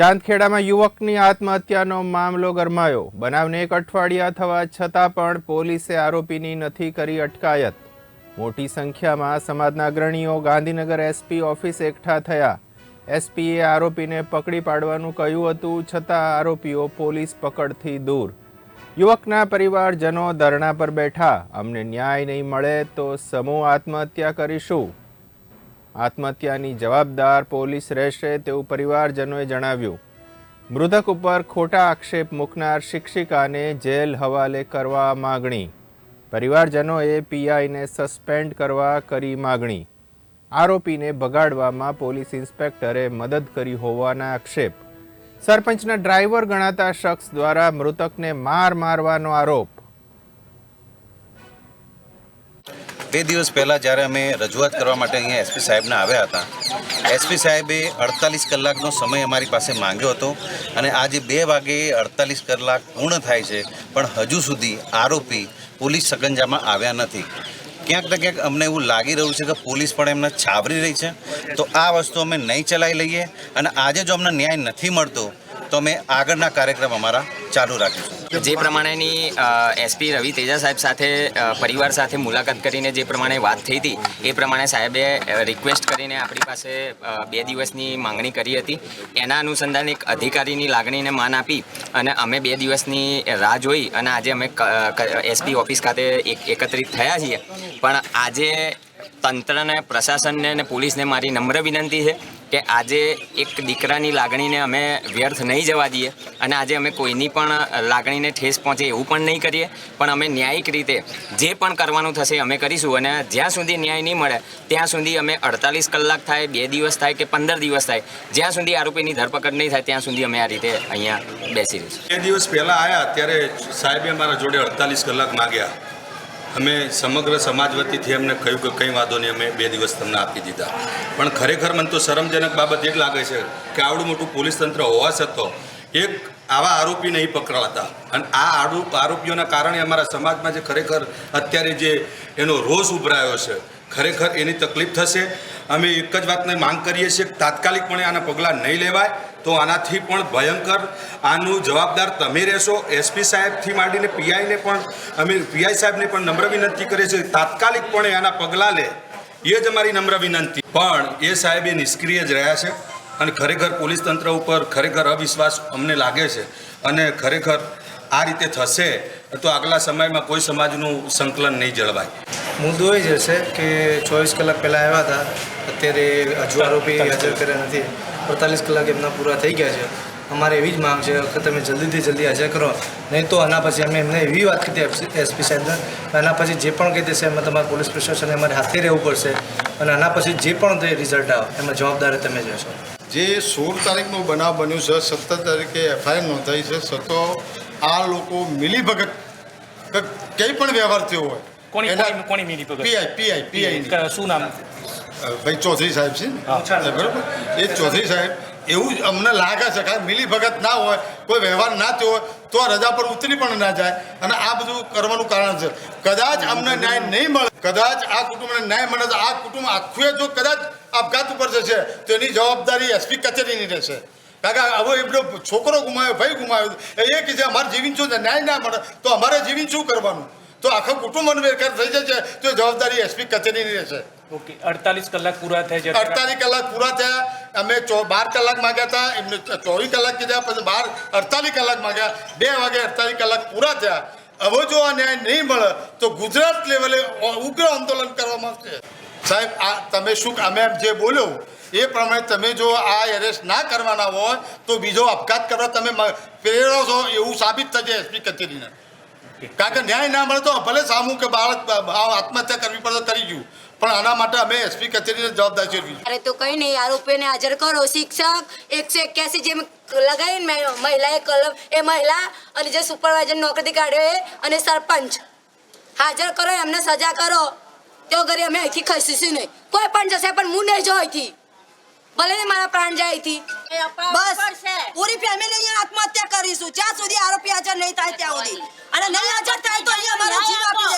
ચાંદખેડામાં યુવકની આત્મહત્યાનો મામલો ગરમાયો. બનાવને એક અઠવાડિયા થવા છતાં પણ પોલીસે આરોપીની નથી કરી અટકાયત. મોટી સંખ્યામાં સમાજના અગ્રણીઓ, ગાંધીનગર એસપી ઓફિસ એકઠા થયા. એસપીએ આરોપીને પકડી પાડવાનું કહ્યું હતું, છતાં આરોપીઓ પોલીસ પકડથી દૂર. યુવકના પરિવારજનો ધરણા પર બેઠા. અમને ન્યાય નહીં મળે તો સમૂહ આત્મહત્યા કરીશું. આત્મહત્યાની જવાબદાર પોલીસ રહેશે તેવું પરિવારજનોએ જણાવ્યું. મૃતક ઉપર ખોટા આક્ષેપ મૂકનાર શિક્ષિકાને જેલ હવાલે કરવા માગણી. પરિવારજનોએ પીઆઈને સસ્પેન્ડ કરવા કરી માગણી. આરોપીને ભગાડવામાં પોલીસ ઇન્સ્પેક્ટરે મદદ કરી હોવાના આક્ષેપ. સરપંચના ડ્રાઈવર ગણાતા શખ્સ દ્વારા મૃતકને માર મારવાનો આરોપ. બે દિવસ પહેલાં જ્યારે અમે રજૂઆત કરવા માટે અહીંયા એસપી સાહેબને આવ્યા હતા, એસપી સાહેબે અડતાલીસ કલાકનો સમય અમારી પાસે માંગ્યો હતો અને આજે બે વાગે અડતાલીસ કલાક પૂર્ણ થાય છે, પણ હજુ સુધી આરોપી પોલીસ સગંજામાં આવ્યા નથી. ક્યાંક ને ક્યાંક અમને એવું લાગી રહ્યું છે કે પોલીસ પણ એમને છાવરી રહી છે. તો આ વસ્તુ અમે નહીં ચલાવી લઈએ અને આજે જો અમને ન્યાય નથી મળતો, તો અમે આગળના કાર્યક્રમ અમારા ચાલુ રાખીશું જે પ્રમાણેની એસપી રવિ તેજા સાહેબ સાથે પરિવાર સાથે મુલાકાત કરીને જે પ્રમાણે વાત થઈ હતી, એ પ્રમાણે સાહેબે રિક્વેસ્ટ કરીને આપણી પાસે બે દિવસની માંગણી કરી હતી. એના અનુસંધાને એક અધિકારીની લાગણીને માન આપી અને અમે બે દિવસની રાહ જોઈ અને આજે અમે એસપી ઓફિસ ખાતે એકત્રિત થયા છીએ. પણ આજે તંત્રને, પ્રશાસનને અને પોલીસને મારી નમ્ર વિનંતી છે કે આજે એક દીકરાની લાગણીને અમે વ્યર્થ નહીં જવા દઈએ અને આજે અમે કોઈની પણ લાગણીને ઠેસ પહોંચે એવું પણ નહીં કરીએ. પણ અમે ન્યાયિક રીતે જે પણ કરવાનું થશે અમે કરીશું અને જ્યાં સુધી ન્યાય નહીં મળે, ત્યાં સુધી અમે અડતાલીસ કલાક થાય, બે દિવસ થાય કે પંદર દિવસ થાય, જ્યાં સુધી આરોપીની ધરપકડ નહીં થાય, ત્યાં સુધી અમે આ રીતે અહીંયા બેસી રહીશું. બે દિવસ પહેલાં આવ્યા ત્યારે સાહેબે અમારા જોડે અડતાલીસ કલાક માગ્યા. અમે સમગ્ર સમાજ વતીથી અમને કહ્યું કે કંઈ વાંધો નહીં, અમે બે દિવસ તમને આપી દીધા. પણ ખરેખર મને તો શરમજનક બાબત એ જ લાગે છે કે આવડું મોટું પોલીસ તંત્ર હોવા છતાં એક આવા આરોપી નહીં પકડાતા અને આ આરોપ આરોપીઓના કારણે અમારા સમાજમાં જે ખરેખર અત્યારે જે એનો રોષ ઉભરાયો છે, ખરેખર એની તકલીફ થશે. અમે એક જ વાતને માંગ કરીએ છીએ તાત્કાલિકપણે આના પગલાં નહીં લેવાય, તો આનાથી પણ ભયંકર આનું જવાબદાર તમે રહેશો. એસપી સાહેબથી માંડીને પીઆઈને પણ, અમે પીઆઈ સાહેબને પણ નમ્ર વિનંતી કરીએ છીએ તાત્કાલિકપણે આના પગલાં લે. એ જ અમારી નમ્ર વિનંતી. પણ એ સાહેબ એ નિષ્ક્રિય જ રહ્યા છે અને ખરેખર પોલીસ તંત્ર ઉપર ખરેખર અવિશ્વાસ અમને લાગે છે અને ખરેખર આ રીતે થશે, તો આગલા સમયમાં કોઈ સમાજનું સંકલન નહીં જળવાય. મુદ્દો એ જ હશે કે ચોવીસ કલાક પહેલાં આવ્યા હતા અત્યારે હજુ આરોપી હાજર કર્યા નથી. અડતાલીસ કલાક એમના પૂરા થઈ ગયા છે. અમારે એવી જ માંગ છે કે તમે જલ્દીથી જલ્દી હાજર કરો. નહીં તો આના પછી અમે એમને એવી વાત કીધી એસપી સાહેબને આના પછી જે પણ કહી દેશે એમાં તમારે પોલીસ પ્રશાસને અમારે હાથે રહેવું પડશે અને આના પછી જે પણ તે રિઝલ્ટ આવે એમાં જવાબદારી તમે જશો જે સોળ તારીખનો બનાવ બન્યું છે સત્તર તારીખે એફઆઈઆર નોંધાઈ છે છતાં આ લોકો મિલીભગત કે કંઈ પણ વ્યવહાર થયો હોય કોની કોની કોની Mili Bhagat PI PI PI શું નામ? ભાઈ ચૌધરી સાહેબ છે ને? બરાબર? એ ચૌધરી સાહેબ. એવું જ અમને લાગે છે કે મિલીભગત ના હોય કોઈ વ્યવહાર ના થયો હોય તો આ રજા પર ઉતરી પણ ના જાય. અને આ બધું કરવાનું કારણ છે. કદાચ અમને ન્યાય નહીં મળે કદાચ આ કુટુંબને ન્યાય મળે તો આ કુટુંબ આખું જો કદાચ આપઘાત ઉપર જશે તો એની જવાબદારી એસપી કચેરીની રહેશે. કારણ કે હવે એમનો છોકરો ગુમાયો ભાઈ ગુમાયો એ કહે છે અમારે જીવીન શું છે? ન્યાય ના મળે તો અમારે જીવીન શું કરવાનું? તો આખા કુટુંબ બેકાર થઈ જશે તો જવાબદારી એસપી કચેરીની રહેશે. ઓકે અડતાલીસ કલાક પૂરા થાય છે. અડતાલીસ કલાક પૂરા થયા. અમે ચો બાર કલાક માંગ્યા હતા એમને ચોવીસ કલાક કીધા પછી બાર અડતાલીસ કલાક માંગ્યા. બે વાગે અડતાલીસ કલાક પૂરા થયા. હવે જો આ ન્યાય નહીં મળે તો ગુજરાત લેવલે ઉગ્ર આંદોલન કરવામાં આવશે. સાહેબ આ તમે શું અમે જે બોલ્યો એ પ્રમાણે તમે જો આ એરેસ્ટ ના કરવાના હોય તો બીજો આપઘાત કરવા તમે મ- પ્રેરો છો એવું સાબિત થશે એસપી કચેરીને. કારણ કે ન્યાય ના મળે તો ભલે સામું કે બાળક આત્મહત્યા કરવી પડે કરી ગયું. પણ આના માટે અમે એસપી કચેરીને જવાબદારી છે અરે તો કઈ નહીં આરોપીને હાજર કરો. શિક્ષક એકસો એક્યાસી જેમ લગાવીને મે- મહિલાએ કલમ એ મહિલા અને જે સુપરવાઇઝર નોકરી કાઢ્યો એ અને સરપંચ. હાજર કરો એમને સજા કરો. તો ઘરે અમે અહીંથી ખસીશું નહીં. કોઈ પણ જશે પણ હું નહીં જો અહીંથી ભલે મારા પ્રાણ જાય અહીંથી. બસ. પૂરી ફેમિલી આત્મહત્યા કરીશું. જ્યાં સુધી આરોપી હાજર નહીં થાય ત્યાં સુધી. અને નહીં હાજર થાય તો અહીંયા અમારો જીવ આપી